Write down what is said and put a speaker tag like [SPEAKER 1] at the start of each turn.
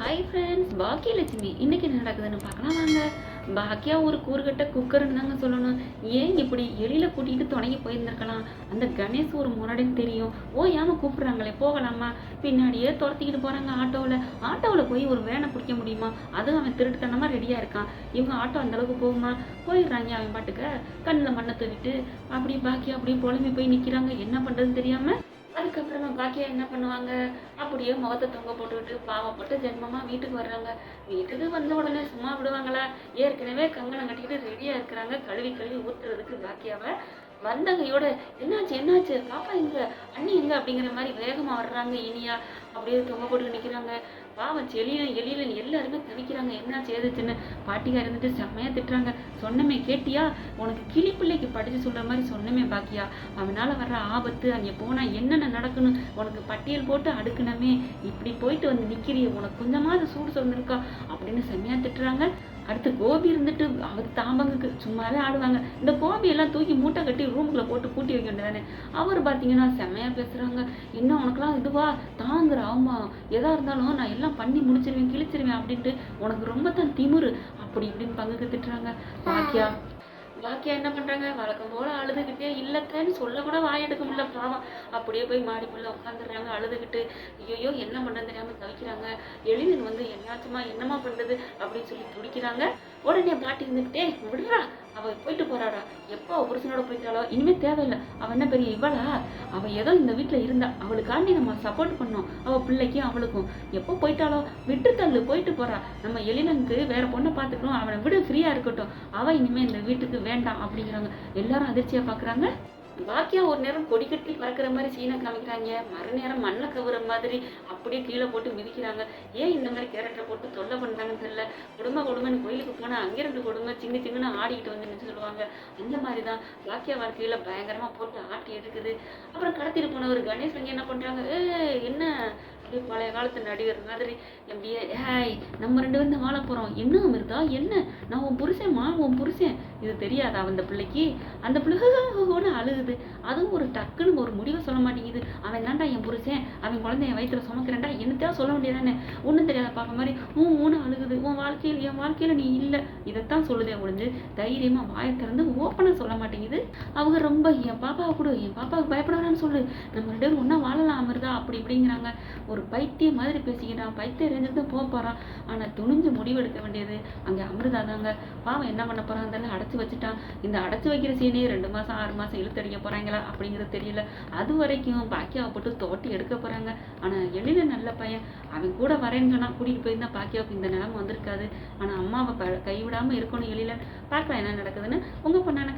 [SPEAKER 1] Hi friends Baakiyalakshmi. இன்னைக்கு என்ன நடக்குதுன்னு பார்க்கலாம் வாங்க. பாக்கியா ஒரு கூறுகட்ட குக்கர்னு தாங்க சொல்லணும். ஏன் இப்படி எளியில கூட்டிகிட்டு தொடங்கி போயிருந்திருக்கலாம்? அந்த கணேஷ் ஒரு முரடன் தெரியும். ஓ ஏமா கூப்பிட்றாங்களே போகலாமா? பின்னாடியே துரத்திக்கிட்டு போகிறாங்க ஆட்டோவில் ஆட்டோவில் போய் ஒரு வேனை பிடிக்க முடியுமா? அதுவும் அவன் திருட்டுத்தனமாக ரெடியாக இருக்கான். இவங்க ஆட்டோ அந்த அளவுக்கு போகுமா? போயிடுறாங்க அவன் பாட்டுக்க. கண்ணில் மண்ணை தூவிட்டு அப்படி பாக்கியா அப்படியே புலம்பி போய் நிற்கிறாங்க என்ன பண்ணுறதுன்னு தெரியாமல் அதுக்கப்புறமா பாக்கியா என்ன பண்ணுவாங்க? அப்படியே முகத்தை தொங்க போட்டுக்கிட்டு பாவப்பட்டு ஜென்மமா வீட்டுக்கு வர்றாங்க. வீட்டுக்கு வந்த உடனே சும்மா விடுவாங்களா? ஏற்கனவே கங்கணம் கட்டிக்கிட்டு ரெடியா இருக்கிறாங்க. கழுவி கழுவி ஊத்துறதுக்கு பாக்கியாவை. வந்தகையோட என்னாச்சு என்னாச்சு? பாப்பா எங்க? அண்ணி எங்க? அப்படிங்கிற மாதிரி வேகமா வர்றாங்க. இனியா அப்படியே தொங்க போட்டு நிக்கிறாங்க. பாவம் செளியில எலியில எல்லாருமே தவிக்கிறாங்க. என்ன ஏதுச்சுன்னு பாட்டிக்கார் இருந்துட்டு செம்மையா திட்டுறாங்க. சொன்னமே கேட்டியா? உனக்கு கிளி பிள்ளைக்கு படிச்சு சொல்ற மாதிரி சொன்னமே பாக்கியா? அவனால வர்ற ஆபத்து அங்கே போனா என்னென்ன நடக்கணும்? உனக்கு பட்டியல் போட்டு அடுக்கணுமே. இப்படி போயிட்டு வந்து நிக்கிறிய உனக்கு கொஞ்சமாவது சூடு சொந்திருக்கா அப்படின்னு செம்மையா திட்டுறாங்க. அடுத்து கோபி இருந்துட்டு அவர் தாம்பங்குக்கு சும்மாவே ஆடுவாங்க. இந்த கோபி எல்லாம் தூக்கி மூட்டை கட்டி ரூமுக்குள்ள போட்டு பூட்டி வைக்க வேண்டியதானே? அவர் பார்த்தீங்கன்னா செம்மையா பேசுறாங்க. என்ன உனக்கெல்லாம் இதுவா? தாங்குற ஆமா. எதா இருந்தாலும் நான் எல்லாம் பண்ணி முடிச்சிருவேன் கிழிச்சிருவேன் அப்படின்ட்டு உனக்கு ரொம்ப தான் திமிரு. அப்படி இப்படின்னு பங்குக்கு திட்டுறாங்க பாக்கியா பாக்கியா என்ன பண்றாங்க? வழக்கம் போல அழுதுகிட்டே இல்லத்தேன்னு சொல்ல கூட வாய் எடுக்க முடியல பாவம். அப்படியே போய் மாடிக்குள்ள உட்காந்துடுறாங்க அழுதுகிட்டு ஐயோ என்ன பண்ணுறது தெரியாம தவிக்கிறாங்க. எழிலன் வந்து என்னாச்சுமா என்னமா பண்றது அப்படின்னு சொல்லி துடிக்கிறாங்க. உடனே பாட்டி இருந்துக்கிட்டே விடுறா அவள் போயிட்டு போறாடா. எப்போ அவள் புருஷனோட போயிட்டாளோ? இனிமேல் தேவையில்லை. அவள் என்ன பெரிய இவளா? அவள் ஏதோ இந்த வீட்டில் இருந்தா. அவளுக்காண்டி நம்ம சப்போர்ட் பண்ணோம். அவள் பிள்ளைக்கும் அவளுக்கும். எப்போ போயிட்டாலோ விட்டு தள்ளு போயிட்டு போறா. நம்ம எழிலனுக்கு வேற பொண்ணை பார்த்துக்கணும். அவனை விட ஃப்ரீயாக இருக்கட்டும். அவள் இனிமேல் இந்த வீட்டுக்கு வேண்டாம் அப்படிங்கிறாங்க. எல்லாரும் அதிர்ச்சியாக பார்க்குறாங்க பாக்கியா ஒரு நேரம் கொடி கட்டி பறக்கிற மாதிரி சீனை காமிக்கிறாங்க. மறுநேரம் மண்ணை கவுற மாதிரி அப்படியே கீழே போட்டு மிதிக்கிறாங்க. ஏன் இந்த மாதிரி கேரக்டரை போட்டு தொல்லை பண்ணுறாங்கன்னு தெரியல. குடும்ப கொடுமைன்னு கோயிலுக்கு போனால் அங்கே ரெண்டு குடும்பம் சின்ன சின்ன ஆடிக்கிட்டு வந்து நின்று சொல்லுவாங்க. அந்த மாதிரி தான் பாக்கியா வாழ்க்கையில் பயங்கரமாக போட்டு ஆட்டி எடுக்குது. அப்புறம் கடத்திட்டு போன ஒரு கணேஷ் என்ன பண்ணுறாங்க ஏ என்ன? அப்படியே பழைய காலத்து நடிகர் மாதிரி அப்படியே ஹாய் நம்ம ரெண்டு பேரும் வாழ போகிறோம் என்ன அமிர்தா? என்ன? நான் உன் புருஷன்மா உன் புருஷன். இது தெரியாதா அந்த பிள்ளைக்கு? அந்த பிள்ளைன்னு அழுகுது. அதுவும் ஒரு டக்குன்னு ஒரு முடிவை சொல்ல மாட்டேங்குது. அவன் தான்டா என் புருஷன்? அவன் குழந்தைய வயிற்றுல சுமக்கிறேன்டா? என்னத்தையா சொல்ல வேண்டியதானே ஒன்றும் தெரியாத பார்க்க மாதிரி உன் மூணு அழுகுது. உன் வாழ்க்கையில் என் வாழ்க்கையில நீ இல்லை. இதைத்தான் சொல்லுதே ஒழிஞ்சு தைரியமா வாயை திறந்து ஓப்பனாக சொல்ல மாட்டேங்குது. அவங்க ரொம்ப என் பாப்பாவை கொடு என் பாப்பாவுக்கு பயப்படாதான்னு சொல்லு. நம்ம ரெண்டு பேரும் ஒன்றா வாழலாம் அமிர்தா. அப்படி இப்படிங்கிறாங்க. ஒரு பைத்தியம் மாதிரி பேசிக்கிறான். பைத்தியம் ரேஞ்சுக்கு தான் போக போகிறான் ஆனால் துணிஞ்சு முடிவெடுக்க வேண்டியது அங்கே அமிர்தா தாங்க. பாவம் என்ன பண்ண போகிறான் அதெல்லாம் அடைச்சி வச்சுட்டான். இந்த அடைச்சி வைக்கிற சீனே ரெண்டு மாதம் ஆறு மாதம் இழுத்தடிக்க போகிறாங்களா அப்படிங்கிறது தெரியல. அது வரைக்கும் பாக்கியாவை போட்டு தோட்டி எடுக்க போகிறாங்க ஆனால் எழில நல்ல பையன். அவன் கூட வரேன்னு சொன்னா கூட்டிகிட்டு போயிருந்தா பாக்கியாவுக்கு இந்த நிலைமை வந்திருக்காது. ஆனால் அம்மாவை ப கைவிடாமல் இருக்கணும் எழில. பார்க்கலாம் என்ன நடக்குதுன்னு. உங்கள் பொண்ணான